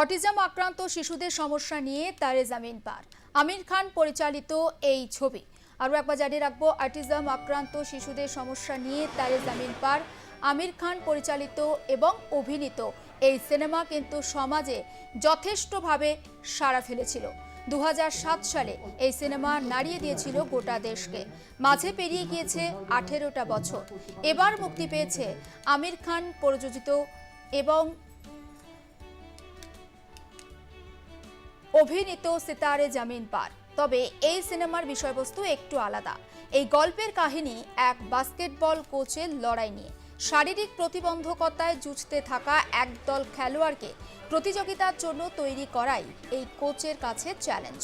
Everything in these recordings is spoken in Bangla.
অটিজম আক্রান্ত শিশুদের সমস্যা নিয়ে তারে জামিন পার। আমির খান পরিচালিত এই ছবি। আরও একবার জানিয়ে রাখব, অটিজম আক্রান্ত শিশুদের সমস্যা নিয়ে তারে জামিন পার। আমির খান পরিচালিত এবং অভিনীত এই সিনেমা কিন্তু সমাজে যথেষ্টভাবে সাড়া ফেলেছিল। দু হাজার সাত সালে এই সিনেমা নাড়িয়ে দিয়েছিল গোটা দেশকে। মাঝে পেরিয়ে গিয়েছে আঠেরোটা বছর। এবার মুক্তি পেয়েছে আমির খান প্রযোজিত এবং অভিনীত সিতারে জামিন পার। তবে এই সিনেমার বিষয়বস্তু একটু আলাদা। এই গল্পের কাহিনী এক বাস্কেটবল কোচের লড়াই নিয়ে। শারীরিক প্রতিবন্ধকতায় যুঝতে থাকা একদল খেলোয়াড়কে প্রতিযোগিতার জন্য তৈরি করাই এই কোচের কাছে চ্যালেঞ্জ।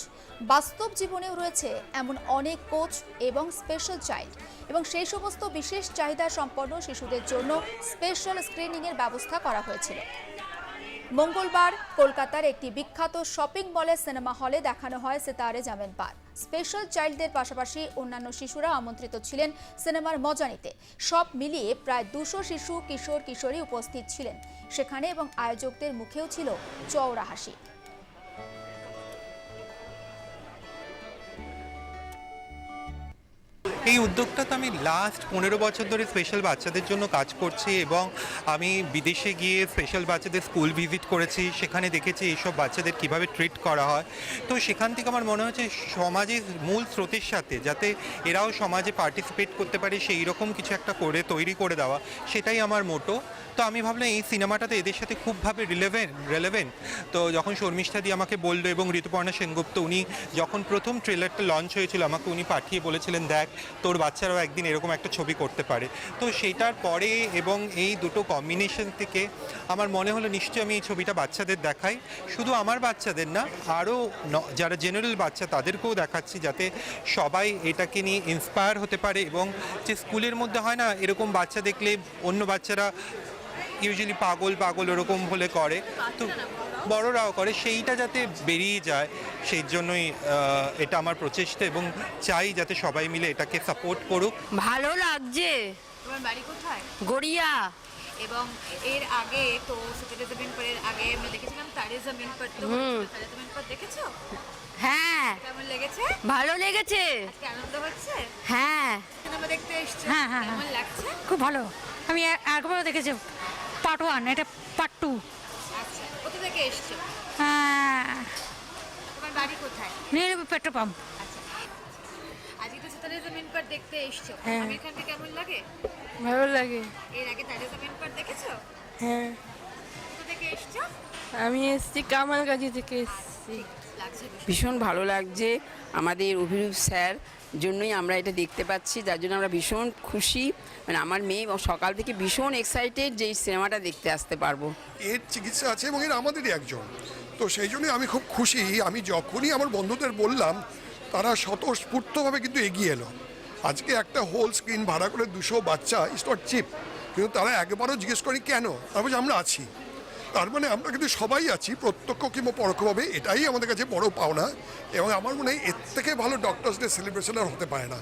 বাস্তব জীবনেও রয়েছে এমন অনেক কোচ এবং স্পেশাল চাইল্ড। এবং সেই সমস্ত বিশেষ চাহিদা সম্পন্ন শিশুদের জন্য স্পেশাল স্ক্রিনিংয়ের ব্যবস্থা করা হয়েছিল। মঙ্গলবার কলকাতার একটি বিখ্যাত শপিং মলের সিনেমা হলে দেখানো হয় সেতারে জামেন পার। স্পেশাল চাইল্ডদের পাশাপাশি অন্যান্য শিশুরা আমন্ত্রিত ছিলেন সিনেমার মজা নিতে। সব মিলিয়ে প্রায় দুশো শিশু, কিশোর, কিশোরী উপস্থিত ছিলেন। সেখানে এবং আয়োজকদের মুখেও ছিল চওড়া হাসি। এই উদ্যোগটা তো আমি লাস্ট পনেরো বছর ধরে স্পেশাল বাচ্চাদের জন্য কাজ করছি এবং আমি বিদেশে গিয়ে স্পেশাল বাচ্চাদের স্কুল ভিজিট করেছি, সেখানে দেখেছি এইসব বাচ্চাদের কীভাবে ট্রিট করা হয়। তো সেখান থেকে আমার মনে হচ্ছে সমাজের মূল স্রোতের সাথে যাতে এরাও সমাজে পার্টিসিপেট করতে পারে, সেই রকম কিছু একটা করে, তৈরি করে দেওয়া, সেটাই আমার মোটো তো আমি ভাবলাম এই সিনেমাটাতে এদের সাথে খুবভাবে রিলেভেন্ট রেলেভেন্ট তো যখন শর্মিষ্ঠা দি আমাকে বলল এবং ঋতুপর্ণা সেনগুপ্ত, উনি যখন প্রথম ট্রেলারটা লঞ্চ হয়েছিল, আমাকে উনি পাঠিয়ে বলেছিলেন, দেখ তোর বাচ্চারাও একদিন এরকম একটা ছবি করতে পারে। তো সেটার পরে এবং এই দুটো কম্বিনেশন থেকে আমার মনে হলো নিশ্চয়ই আমি এই ছবিটা বাচ্চাদের দেখাই। শুধু আমার বাচ্চাদের না, আরও যারা জেনারেল বাচ্চা তাদেরকেও দেখাচ্ছি যাতে সবাই এটাকে নিয়ে ইন্সপায়ার হতে পারে এবং যে স্কুলের মধ্যে হয় না, এরকম বাচ্চা দেখলে অন্য বাচ্চারা ইউজুয়ালি পাগল পাগল ওরকম হলে করে। তো বড়রাও করে সেইটা যাতে বেরিয়ে যায় সেই জন্যই এটা আমার প্রচেষ্টা এবং চাই যাতে সবাই মিলে এটাকে সাপোর্ট করুক। ভালো লাগছে। তোমার বাড়ি কোথায়? গড়িয়া। এবং এর আগে তো জমিন পরের আগে আমরা দেখেছিলাম তারে জমিন পর তো তারে জমিন পর দেখেছ? হ্যাঁ। কেমন লেগেছে? ভালো লেগেছে। আজকে আনন্দ হচ্ছে? হ্যাঁ। সিনেমা দেখতে এসছো। হ্যাঁ, হ্যাঁ, কেমন লাগছে? খুব ভালো। আমি একবারও দেখেছি পার্ট ওয়ান এটা পার্ট টু থেকে এসছো? তোমার বাড়ি কোথায়? নিয়ে পেট্রোল পাম্প। আচ্ছা। আজকে তো সিতারে জমিন পর দেখতে এসছো। হ্যাঁ। আমির খানকে কেমন লাগে? ভালো লাগে। এর আগে তারে জমিন পর দেখেছ? হ্যাঁ। কোথা থেকে এসছো? আমি এসছি কামালগাজি থেকে এসছি। ভীষণ ভালো লাগছে। আমাদের অভিরূপ স্যার জন্যই আমরা এটা দেখতে পাচ্ছি, যার জন্য আমরা ভীষণ খুশি। মানে আমার মেয়ে সকাল থেকে ভীষণ এক্সাইটেড যে এই সিনেমাটা দেখতে আসতে পারব। এর চিকিৎসা আছে এবং এর আমাদেরই একজন। তো সেই জন্যই আমি খুব খুশি। আমি যখনই আমার বন্ধুদের বললাম, তারা স্বতঃস্ফূর্তভাবে কিন্তু এগিয়ে এলো। আজকে একটা হোল স্ক্রিন ভাড়া করে দুশো বাচ্চা ইস নট চিপ কিন্তু তারা একবারও জিজ্ঞেস করি কেন? তারপর আমরা আছি। তার মানে আমরা কিন্তু সবাই আছি, প্রত্যক্ষ কিংবা পরোক্ষভাবে, এটাই আমাদের কাছে বড় পাওনা। এবং আমার মনে হয় এর থেকে ভালো ডক্টরস ডে সেলিব্রেশন আর হতে পারে না।